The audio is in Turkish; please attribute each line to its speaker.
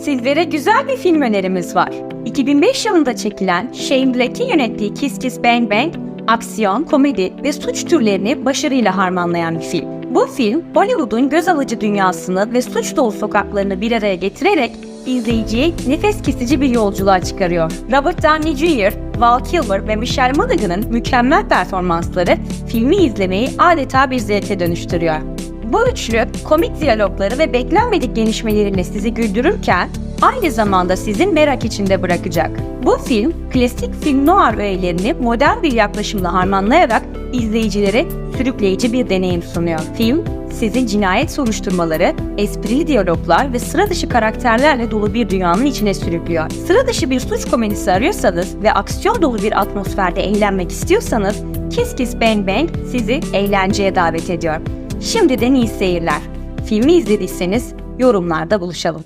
Speaker 1: Sizlere güzel bir film önerimiz var. 2005 yılında çekilen Shane Black'in yönettiği Kiss Kiss Bang Bang, aksiyon, komedi ve suç türlerini başarıyla harmanlayan bir film. Bu film, Hollywood'un göz alıcı dünyasını ve suç dolu sokaklarını bir araya getirerek izleyiciyi nefes kesici bir yolculuğa çıkarıyor. Robert Downey Jr., Val Kilmer ve Michelle Monaghan'ın mükemmel performansları filmi izlemeyi adeta bir zevke dönüştürüyor. Bu üçlü komik diyalogları ve beklenmedik gelişmeleriyle sizi güldürürken aynı zamanda sizi merak içinde bırakacak. Bu film klasik film noir öğelerini modern bir yaklaşımla harmanlayarak izleyicilere sürükleyici bir deneyim sunuyor. Film sizi cinayet soruşturmaları, esprili diyaloglar ve sıra dışı karakterlerle dolu bir dünyanın içine sürüklüyor. Sıra dışı bir suç komedisi arıyorsanız ve aksiyon dolu bir atmosferde eğlenmek istiyorsanız Kiss Kiss Bang Bang sizi eğlenceye davet ediyor. Şimdiden iyi seyirler. Filmi izlediyseniz yorumlarda buluşalım.